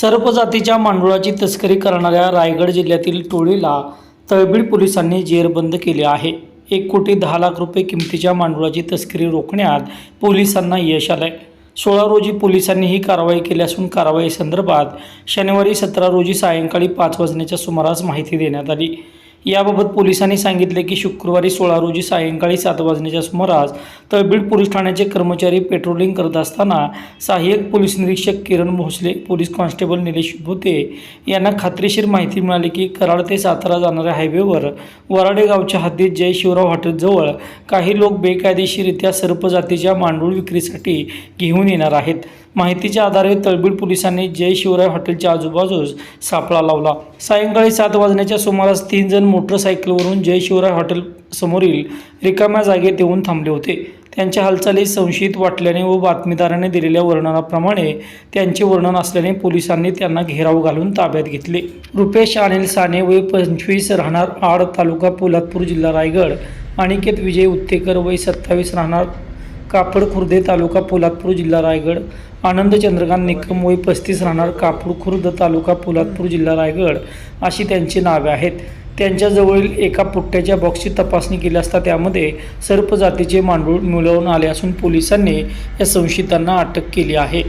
सर्प जातीच्या मांडुळाची तस्करी करणाऱ्या रायगड जिल्ह्यातील टोळीला तळबीड पोलिसांनी जेरबंद केले आहे. एक कोटी दहा लाख रुपये किमतीच्या मांडुळाची तस्करी रोखण्यात पोलिसांना यश आलंय. सोळा रोजी पोलिसांनी ही कारवाई केली असून कारवाई संदर्भात शनिवारी सतरा रोजी सायंकाळी पाच वाजण्याच्या सुमारास माहिती देण्यात आली. याबाबत पोलिसांनी सांगितले की शुक्रवारी सोळा रोजी सायंकाळी सात वाजण्याच्या सुमारास तळबीड पोलीस ठाण्याचे कर्मचारी पेट्रोलिंग करत असताना सहाय्यक पोलीस निरीक्षक किरण भोसले पोलीस कॉन्स्टेबल निलेश भोते यांना खात्रीशीर माहिती मिळाली की कराड ते सातारा जाणाऱ्या हायवेवर वराडे गावच्या हद्दीत जय शिवराव हॉटेलजवळ काही लोक बेकायदेशीरित्या सर्प जातीच्या मांडूळ विक्रीसाठी घेऊन येणार आहेत. माहितीच्या आधारे तळबीड पोलिसांनी जय शिवराय हॉटेलच्या आजूबाजूस सापळा लावला. सायंकाळी सात वाजण्याच्या सुमारास तीन जण मोटरसायकलवरून जय शिवराय हॉटेलसमोरील रिकाम्या जागेत येऊन थांबले होते. त्यांच्या हालचाली संशयित वाटल्याने व बातमीदाराने दिलेल्या वर्णनाप्रमाणे त्यांचे वर्णन असल्याने पोलिसांनी त्यांना घेराव घालून ताब्यात घेतले. रुपेश अनिल साने वय पंचवीस राहणार आड तालुका पोलादपूर जिल्हा रायगड. अनिकेत विजय उत्तेकर वय सत्तावीस राहणार कापड खुर्दे तालुका पोलादपूर जिल्हा रायगड. आनंद चंद्रकांत निकम वय पस्तीस राहणार कापूर खुर्द तालुका पोलादपूर जिल्हा रायगड अशी त्यांची नावे आहेत. त्यांच्याजवळील एका पुट्ट्याच्या बॉक्सची तपासणी केली असता त्यामध्ये सर्प जातीचे मांडूळ मिळवून आले असून पोलिसांनी या संशयितांना अटक केली आहे.